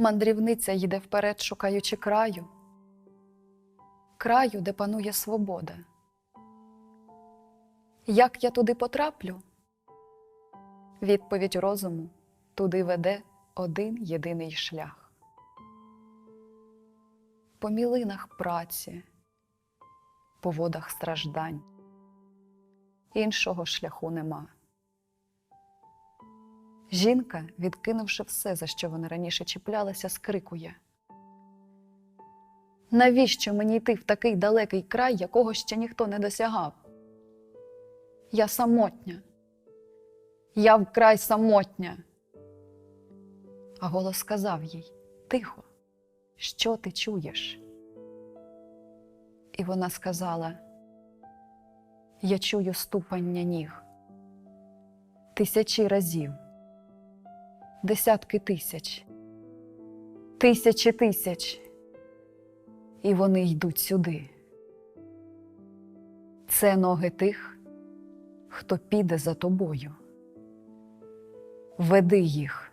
Мандрівниця їде вперед, шукаючи краю, краю, де панує свобода. Як я туди потраплю? Відповідь розуму туди веде один єдиний шлях. По мілинах праці, по водах страждань. Іншого шляху нема. Жінка, відкинувши все, за що вона раніше чіплялася, скрикує. Навіщо мені йти в такий далекий край, якого ще ніхто не досягав? Я самотня. Я вкрай самотня. А голос сказав їй Тихо, що ти чуєш? І вона сказала: Я чую ступання ніг тисячі разів, десятки тисяч, тисячі тисяч, і вони йдуть сюди. Це ноги тих, хто піде за тобою. Веди їх.